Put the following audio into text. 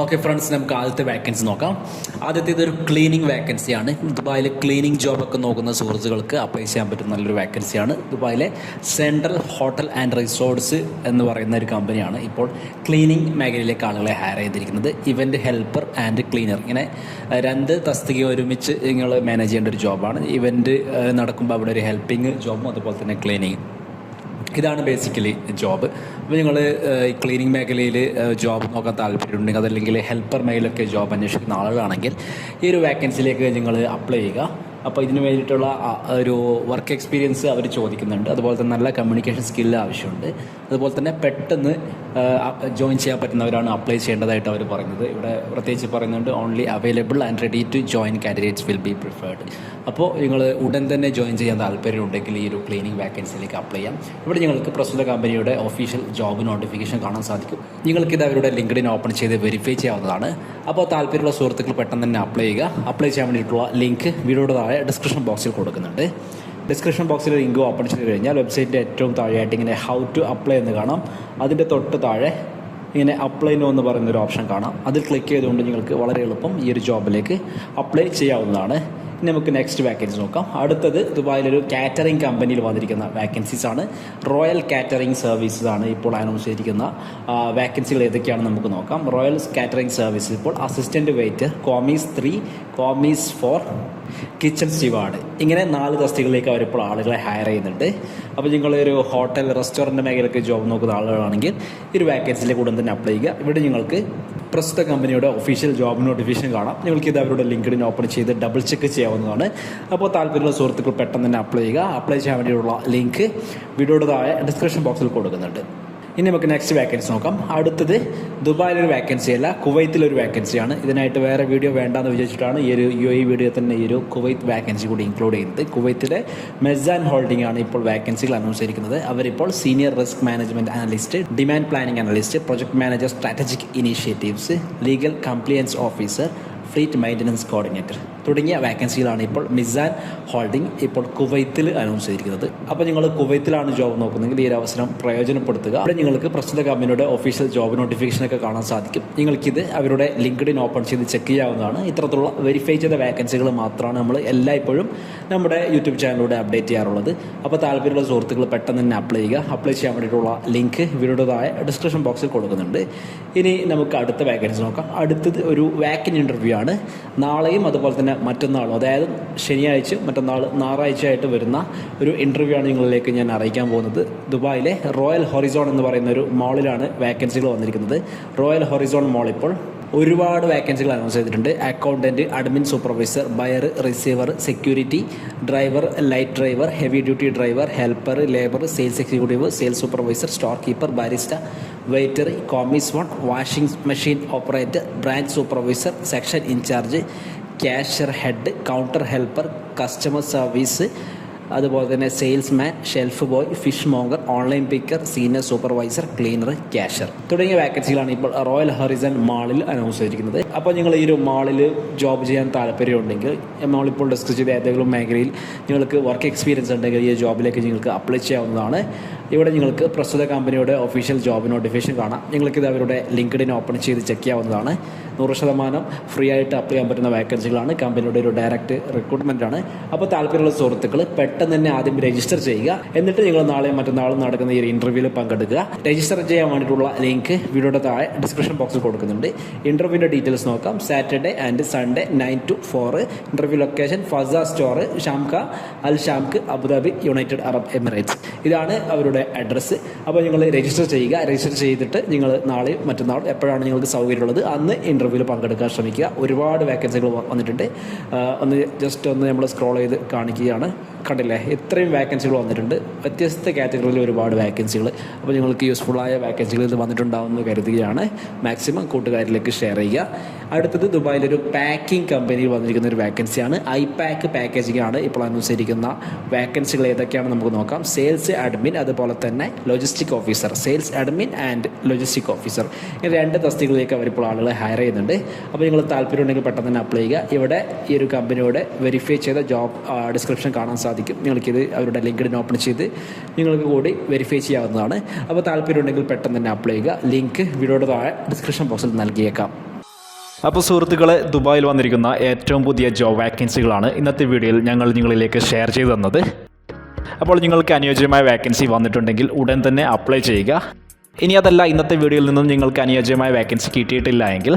Okay friends നമുക്ക് ആദ്യത്തെ vacancy നോക്കാം. ആദ്യത്തെ ഇതൊരു ക്ലീനിങ് വാക്കൻസിയാണ് ദുബായിൽ ക്ലീനിങ് ജോബൊക്കെ നോക്കുന്ന സുഹൃത്തുക്കൾക്ക് അപ്ലൈ ചെയ്യാൻ പറ്റുന്ന നല്ലൊരു വാക്കൻസിയാണ് ദുബായിലെ സെൻട്രൽ ഹോട്ടൽ ആൻഡ് റിസോർട്ട്സ് എന്ന് പറയുന്ന ഒരു കമ്പനിയാണ് ഇപ്പോൾ ക്ലീനിങ് മേഖലയിലേക്ക് ആളുകളെ ഹയർ ചെയ്തിരിക്കുന്നത്. ഇവന്റ് ഹെൽപ്പർ ആൻഡ് ക്ലീനർ ഇങ്ങനെ രണ്ട് തസ്തിക ഒരുമിച്ച് നിങ്ങൾ മാനേജ് ചെയ്യേണ്ട ഒരു ജോബാണ് ഇവന്റ് നടക്കുമ്പോൾ അവിടെ ഒരു ഹെൽപ്പിംഗ് ജോബും അതുപോലെ തന്നെ ക്ലീനിങ് ഇതാണ് ബേസിക്കലി ജോബ് അപ്പോൾ നിങ്ങൾ ഈ ക്ലീനിങ് മേഖലയിൽ ജോബ് നോക്കാൻ താല്പര്യമുണ്ടെങ്കിൽ അതല്ലെങ്കിൽ ഹെൽപ്പർ മേഖലയിലൊക്കെ ജോബ് അന്വേഷിക്കുന്ന ആളുകളാണെങ്കിൽ ഈ ഒരു വേക്കൻസിയിലേക്ക് നിങ്ങൾ അപ്ലൈ ചെയ്യുക. അപ്പോൾ ഇതിന് വേണ്ടിയിട്ടുള്ള ഒരു വർക്ക് എക്സ്പീരിയൻസ് അവർ ചോദിക്കുന്നുണ്ട്. അതുപോലെ തന്നെ നല്ല കമ്മ്യൂണിക്കേഷൻ സ്കില്ല് ആവശ്യമുണ്ട്. അതുപോലെ തന്നെ പെട്ടെന്ന് ജോയിൻ ചെയ്യാൻ പറ്റുന്നവരാണ് അപ്ലൈ ചെയ്യേണ്ടതായിട്ട് അവർ പറയുന്നത് ഇവിടെ പ്രത്യേകിച്ച് പറയുന്നുണ്ട് only available and ready to join candidates will be preferred അപ്പോൾ നിങ്ങൾ ഉടൻ തന്നെ ജോയിൻ ചെയ്യാൻ താല്പര്യമുണ്ടെങ്കിൽ ഈ ഒരു ക്ലീനിങ് വാക്കൻസിയിലേക്ക് അപ്ലൈ ചെയ്യാം. ഇവിടെ നിങ്ങൾക്ക് പ്രസ്തുത കമ്പനിയുടെ ഒഫീഷ്യൽ ജോബ് നോട്ടിഫിക്കേഷൻ കാണാൻ സാധിക്കും. നിങ്ങൾക്കിത് അവരുടെ ലിങ്ക്ഡിൻ ഓപ്പൺ ചെയ്ത് വെരിഫൈ ചെയ്യാവുന്നതാണ്. അപ്പോൾ താല്പര്യമുള്ള സുഹൃത്തുക്കൾ പെട്ടെന്ന് തന്നെ അപ്ലൈ ചെയ്യുക. അപ്ലൈ ചെയ്യാൻ വേണ്ടിയിട്ടുള്ള ലിങ്ക് വീഡിയോയുടെ താഴെ ഡിസ്ക്രിപ്ഷൻ ബോക്സിൽ കൊടുക്കുന്നുണ്ട്. ഡിസ്ക്രിപ്ഷൻ ബോക്സിൽ ലിങ്ക് ഓപ്പൺ ചെയ്ത് കഴിഞ്ഞാൽ വെബ്സൈറ്റിന്റെ ഏറ്റവും താഴെയായിട്ട് ഇങ്ങനെ ഹൗ ടു അപ്ലൈ എന്ന് കാണാം. അതിന്റെ തൊട്ട് താഴെ ഇങ്ങനെ അപ്ലൈ നോ എന്ന് പറയുന്ന ഒരു ഓപ്ഷൻ കാണാം. അതിൽ ക്ലിക്ക് ചെയ്തുകൊണ്ട് നിങ്ങൾക്ക് വളരെ എളുപ്പം ഈ ഒരു ജോബിലേക്ക് അപ്ലൈ ചെയ്യാവുന്നതാണ്. നമുക്ക് നെക്സ്റ്റ് വാക്കൻസി നോക്കാം. അടുത്തത് ദുബായിലൊരു കാറ്ററിംഗ് കമ്പനിയിൽ വന്നിരിക്കുന്ന വാക്കൻസീസ് ആണ്. റോയൽ കാറ്ററിംഗ് സർവീസസ് ആണ് ഇപ്പോൾ അനൗൺസ് ചെയ്തിരിക്കുന്ന വാക്കൻസികൾ ഏതൊക്കെയാണെന്ന് നമുക്ക് നോക്കാം. റോയൽ കാറ്ററിംഗ് സർവീസ് ഇപ്പോൾ assistant waiter commis three commis four kitchen steward ഇങ്ങനെ നാല് തസ്തികളിലേക്ക് അവരിപ്പോൾ ആളുകളെ ഹയർ ചെയ്യുന്നുണ്ട്. അപ്പോൾ നിങ്ങളൊരു ഹോട്ടൽ റെസ്റ്റോറന്റ് മേഖലയ്ക്ക് ജോബ് നോക്കുന്ന ആളുകളാണെങ്കിൽ ഒരു വാക്കൻസിയിലേക്ക് ഉടൻ തന്നെ അപ്ലൈ ചെയ്യുക. ഇവിടെ നിങ്ങൾക്ക് പ്രസ്തുത കമ്പനിയുടെ ഒഫീഷ്യൽ ജോബ് നോട്ടിഫിക്കേഷൻ കാണാം. നിങ്ങൾക്ക് ഇത് അവരുടെ ലിങ്ക്ഡിൻ ഓപ്പൺ ചെയ്ത് ഡബിൾ ചെക്ക് ചെയ്യാവുന്നതാണ്. അപ്പോൾ താല്പര്യമുള്ള സുഹൃത്തുക്കൾ പെട്ടെന്ന് തന്നെ അപ്ലൈ ചെയ്യുക. അപ്ലൈ ചെയ്യാൻ വേണ്ടിയുള്ള ലിങ്ക് വീഡിയോയുടെ താഴെ ഡിസ്ക്രിപ്ഷൻ ബോക്സിൽ കൊടുക്കുന്നുണ്ട്. ഇനി നമുക്ക് നെക്സ്റ്റ് വാക്കൻസി നോക്കാം. അടുത്തത് ദുബായിലൊരു വാക്കൻസി അല്ല കുവൈത്തിലൊരു വാക്കൻസിയാണ് ഇതിനായിട്ട് വേറെ വീഡിയോ വേണ്ടാന്ന് വിചാരിച്ചിട്ടാണ് ഈ ഒരു യു എ വീഡിയോ തന്നെ ഈ ഒരു കുവൈത്ത് വാക്കൻസി കൂടി ഇൻക്ലൂഡ് ചെയ്യുന്നത്. കുവൈത്തിലെ മെസാൻ ഹോൾഡിംഗ് ആണ് ഇപ്പോൾ വാക്കൻസികൾ അനൗൺസ് ചെയ്തിരിക്കുന്നത്. അവരിപ്പോൾ senior risk management analyst demand planning analyst project manager strategic initiatives legal compliance officer fleet maintenance coordinator തുടങ്ങിയ വാക്കൻസികളാണ് ഇപ്പോൾ മിസാൻ ഹോൾഡിംഗ് ഇപ്പോൾ കുവൈത്തിൽ അനൗൺസ് ചെയ്തിരിക്കുന്നത്. അപ്പോൾ നിങ്ങൾ കുവൈത്തിലാണ് ജോബ് നോക്കുന്നതെങ്കിൽ ഈ ഒരു അവസരം പ്രയോജനപ്പെടുത്തുക. അവിടെ നിങ്ങൾക്ക് പ്രസ്തുത കമ്പനിയുടെ ഒഫീഷ്യൽ ജോബ് നോട്ടിഫിക്കേഷനൊക്കെ കാണാൻ സാധിക്കും. നിങ്ങൾക്കിത് അവരുടെ ലിങ്ക്ഡിൻ ഓപ്പൺ ചെയ്ത് ചെക്ക് ചെയ്യാവുന്നതാണ്. ഇത്തരത്തിലുള്ള വെരിഫൈ ചെയ്ത വാക്കൻസികൾ മാത്രമാണ് നമ്മൾ എല്ലായ്പ്പോഴും നമ്മുടെ യൂട്യൂബ് ചാനലിലൂടെ അപ്ഡേറ്റ് ചെയ്യാറുള്ളത്. അപ്പോൾ താല്പര്യമുള്ള സുഹൃത്തുക്കൾ പെട്ടെന്ന് തന്നെ അപ്ലൈ ചെയ്യുക. അപ്ലൈ ചെയ്യാൻ വേണ്ടിയിട്ടുള്ള ലിങ്ക് വീഡിയോയുടെ താഴെ ഡിസ്ക്രിപ്ഷൻ ബോക്സിൽ കൊടുക്കുന്നുണ്ട്. ഇനി നമുക്ക് അടുത്ത വാക്കൻസി നോക്കാം. അടുത്തത് ഒരു വാക്കൻ ഇന്റർവ്യൂ ആണ് നാളെയും അതുപോലെ തന്നെ മറ്റന്നാളും അതായത് ശനിയാഴ്ച മറ്റന്നാൾ ഞായറാഴ്ച ആയിട്ട് വരുന്ന ഒരു ഇന്റർവ്യൂ ആണ് നിങ്ങളിലേക്ക് ഞാൻ അറിയിക്കാൻ പോകുന്നത്. ദുബായിലെ റോയൽ ഹൊറിസോൺ എന്ന് പറയുന്ന ഒരു മാളിലാണ് വാക്കൻസികൾ വന്നിരിക്കുന്നത്. റോയൽ ഹൊറിസോൺ മാൾ ഇപ്പോൾ ഒരുപാട് വാക്കൻസികൾ അനൗൺസ് ചെയ്തിട്ടുണ്ട്. Accountant admin supervisor buyer receiver security driver light driver heavy duty driver helper labour sales executive sales supervisor store keeper barista waiter commis one washing machine operator branch supervisor section in charge cashier head counter helper customer service അതുപോലെ തന്നെ salesman shelf boy fish monger online picker senior supervisor cleaner cashier തുടങ്ങിയ വാക്കൻസികളാണ് ഇപ്പോൾ royal ഹൊറിസൺ മാളിൽ announce ചെയ്തിരിക്കുന്നത്. അപ്പോൾ നിങ്ങൾ ഈ ഒരു മാളിൽ ജോബ് ചെയ്യാൻ താല്പര്യമുണ്ടെങ്കിൽ നമ്മളിപ്പോൾ ഡിസ്കസ് ചെയ്ത ഏതെങ്കിലും മേഖലയിൽ നിങ്ങൾക്ക് വർക്ക് എക്സ്പീരിയൻസ് ഉണ്ടെങ്കിൽ ഈ ജോബിലേക്ക് നിങ്ങൾക്ക് അപ്ലൈ ചെയ്യാവുന്നതാണ്. ഇവിടെ നിങ്ങൾക്ക് പ്രസ്തുത കമ്പനിയുടെ ഒഫീഷ്യൽ ജോബ് നോട്ടിഫിക്കേഷൻ കാണാം. നിങ്ങൾക്കിത് അവരുടെ ലിങ്ക്ഡിൻ ഓപ്പൺ ചെയ്ത് ചെക്ക് ചെയ്യാവുന്നതാണ്. നൂറ് ശതമാനം ഫ്രീ ആയിട്ട് അപ്ലൈ ചെയ്യാൻ പറ്റുന്ന വാക്കൻസികളാണ് കമ്പനിയുടെ ഒരു ഡയറക്റ്റ് റിക്രൂട്ട്മെന്റ് ആണ്. അപ്പോൾ താല്പര്യമുള്ള സുഹൃത്തുക്കൾ പെട്ടെന്ന് തന്നെ ആദ്യം രജിസ്റ്റർ ചെയ്യുക. എന്നിട്ട് നിങ്ങൾ നാളെയും മറ്റന്നാളും നടക്കുന്ന ഈ ഒരു പങ്കെടുക്കുക. രജിസ്റ്റർ ചെയ്യാൻ വേണ്ടിയിട്ടുള്ള ലിങ്ക് വീഡിയോയുടെ താഴെ ഡിസ്ക്രിപ്ഷൻ ബോക്സിൽ കൊടുക്കുന്നുണ്ട്. ഇന്റർവ്യൂവിന്റെ ഡീറ്റെയിൽസ് നോക്കാം. Saturday and Sunday nine to four interview location ഫസ store Shamkha Al Shamkha Abu Dhabi United Arab Emirates ഇതാണ് അവരുടെ അഡ്രസ്സ് അപ്പോൾ നിങ്ങൾ രജിസ്റ്റർ ചെയ്യുക. രജിസ്റ്റർ ചെയ്തിട്ട് നിങ്ങൾ നാളെ മറ്റന്നാൾ എപ്പോഴാണ് നിങ്ങൾക്ക് സൗകര്യമുള്ളത് അന്ന് ഇന്റർവ്യൂവിൽ പങ്കെടുക്കാൻ ശ്രമിക്കുക. ഒരുപാട് വേക്കൻസികൾ വന്നിട്ടുണ്ട്. ഒന്ന് ജസ്റ്റ് ഒന്ന് നമ്മൾ സ്ക്രോൾ ചെയ്ത് കാണിക്കുകയാണ്. കണ്ടില്ലേ? ഇത്രയും വാക്കൻസികൾ വന്നിട്ടുണ്ട്. വ്യത്യസ്ത കാറ്റഗറിയിൽ ഒരുപാട് വാക്കൻസികൾ അപ്പോൾ നിങ്ങൾക്ക് യൂസ്ഫുള്ളായ വാക്കൻസികൾ ഇത് വന്നിട്ടുണ്ടാവുമെന്ന് കരുതുകയാണ്. മാക്സിമം കൂട്ടുകാരിലേക്ക് ഷെയർ ചെയ്യുക. അടുത്തത് ദുബായിലൊരു പാക്കിംഗ് കമ്പനിയിൽ വന്നിരിക്കുന്ന ഒരു വാക്കൻസിയാണ് ഐ പാക്ക് പാക്കേജിംഗ് ആണ് ഇപ്പോൾ അനുസരിക്കുന്ന വാക്കൻസികൾ ഏതൊക്കെയാണെന്ന് നമുക്ക് നോക്കാം. സെയിൽസ് അഡ്മിൻ അതുപോലെ തന്നെ logistic officer sales admin and logistic officer ഈ രണ്ട് തസ്തികളിലേക്ക് അവരിപ്പോൾ ആളുകളെ ഹയർ ചെയ്യുന്നുണ്ട്. അപ്പോൾ നിങ്ങൾ താല്പര്യം ഉണ്ടെങ്കിൽ പെട്ടെന്ന് തന്നെ അപ്ലൈ ചെയ്യുക. ഇവിടെ ഈ ഒരു കമ്പനിയോട് വെരിഫൈ ചെയ്ത ജോബ് ഡിസ്ക്രിപ്ഷൻ കാണാൻ സാധിക്കും. നിങ്ങൾക്കിത് അവരുടെ ലിങ്ക്ഡിൻ ഓപ്പൺ ചെയ്ത് നിങ്ങൾക്ക് കൂടി വെരിഫൈ ചെയ്യാവുന്നതാണ്. അപ്പോൾ താല്പര്യമുണ്ടെങ്കിൽ പെട്ടെന്ന് തന്നെ അപ്ലൈ ചെയ്യുക. ലിങ്ക് വീഡിയോയുടെ താഴെ ഡിസ്ക്രിപ്ഷൻ ബോക്സിൽ നൽകിയേക്കാം. അപ്പോൾ സുഹൃത്തുക്കളെ ദുബായിൽ വന്നിരിക്കുന്ന ഏറ്റവും പുതിയ ജോബ് വാക്കൻസികളാണ് ഇന്നത്തെ വീഡിയോയിൽ ഞങ്ങൾ നിങ്ങളിലേക്ക് ഷെയർ ചെയ്തു തന്നത്. അപ്പോൾ നിങ്ങൾക്ക് അനുയോജ്യമായ വാക്കൻസി വന്നിട്ടുണ്ടെങ്കിൽ ഉടൻ തന്നെ അപ്ലൈ ചെയ്യുക. ഇനി അതല്ല ഇന്നത്തെ വീഡിയോയിൽ നിന്നും നിങ്ങൾക്ക് അനുയോജ്യമായ വാക്കൻസി കിട്ടിയിട്ടില്ല എങ്കിൽ